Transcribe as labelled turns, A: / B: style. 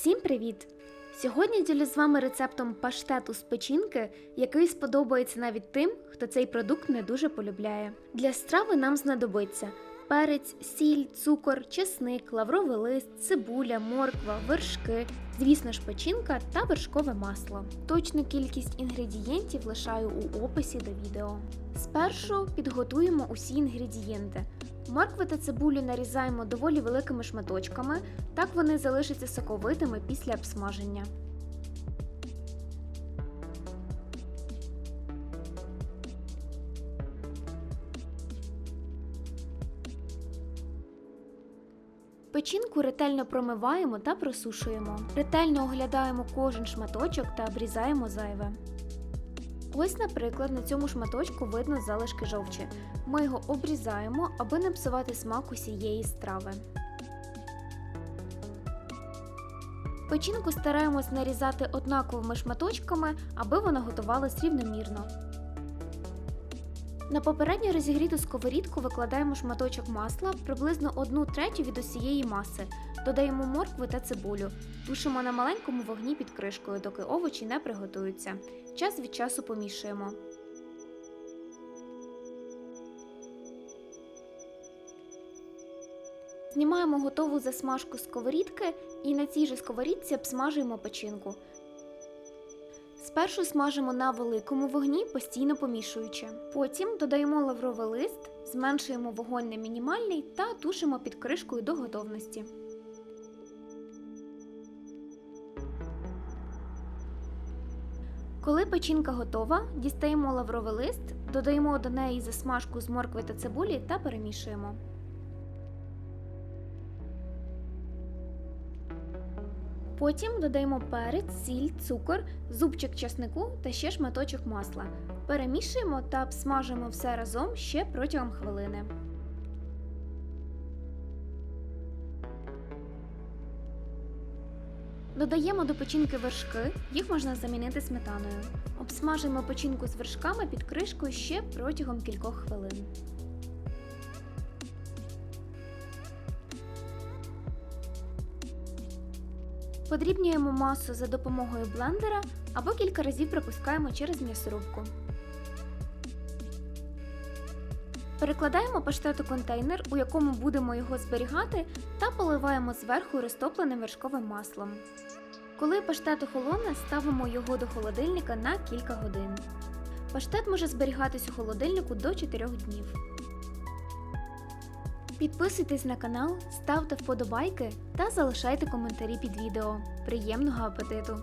A: Всім привіт! Сьогодні ділюсь з вами рецептом паштету з печінки, який сподобається навіть тим, хто цей продукт не дуже полюбляє. Для страви нам знадобиться перець, сіль, цукор, чесник, лавровий лист, цибуля, морква, вершки, звісно ж, печінка та вершкове масло. Точну кількість інгредієнтів лишаю у описі до відео. Спершу підготуємо усі інгредієнти. Моркви та цибулю нарізаємо доволі великими шматочками, так вони залишаться соковитими після обсмаження. Печінку ретельно промиваємо та просушуємо. Ретельно оглядаємо кожен шматочок та обрізаємо зайве. Ось, наприклад, на цьому шматочку видно залишки жовчі. Ми його обрізаємо, аби не псувати смак усієї страви. Печінку стараємось нарізати однаковими шматочками, аби вона готувалась рівномірно. На попередньо розігріту сковорідку викладаємо шматочок масла приблизно 1 третю від усієї маси. Додаємо моркву та цибулю. Тушимо на маленькому вогні під кришкою, доки овочі не приготуються. Час від часу помішуємо. Знімаємо готову засмажку сковорідки і на цій же сковорідці обсмажуємо печінку. Спершу смажимо на великому вогні, постійно помішуючи. Потім додаємо лавровий лист, зменшуємо вогонь на мінімальний та тушимо під кришкою до готовності. Коли печінка готова, дістаємо лавровий лист, додаємо до неї засмажку з моркви та цибулі та перемішуємо. Потім додаємо перець, сіль, цукор, зубчик часнику та ще шматочок масла. Перемішуємо та обсмажуємо все разом ще протягом хвилини. Додаємо до печінки вершки, їх можна замінити сметаною. Обсмажуємо печінку з вершками під кришкою ще протягом кількох хвилин. Подрібнюємо масу за допомогою блендера або кілька разів пропускаємо через м'ясорубку. Перекладаємо паштет у контейнер, у якому будемо його зберігати, та поливаємо зверху розтопленим вершковим маслом. Коли паштет охолоне, ставимо його до холодильника на кілька годин. Паштет може зберігатись у холодильнику до 4 днів. Підписуйтесь на канал, ставте вподобайки та залишайте коментарі під відео. Приємного апетиту!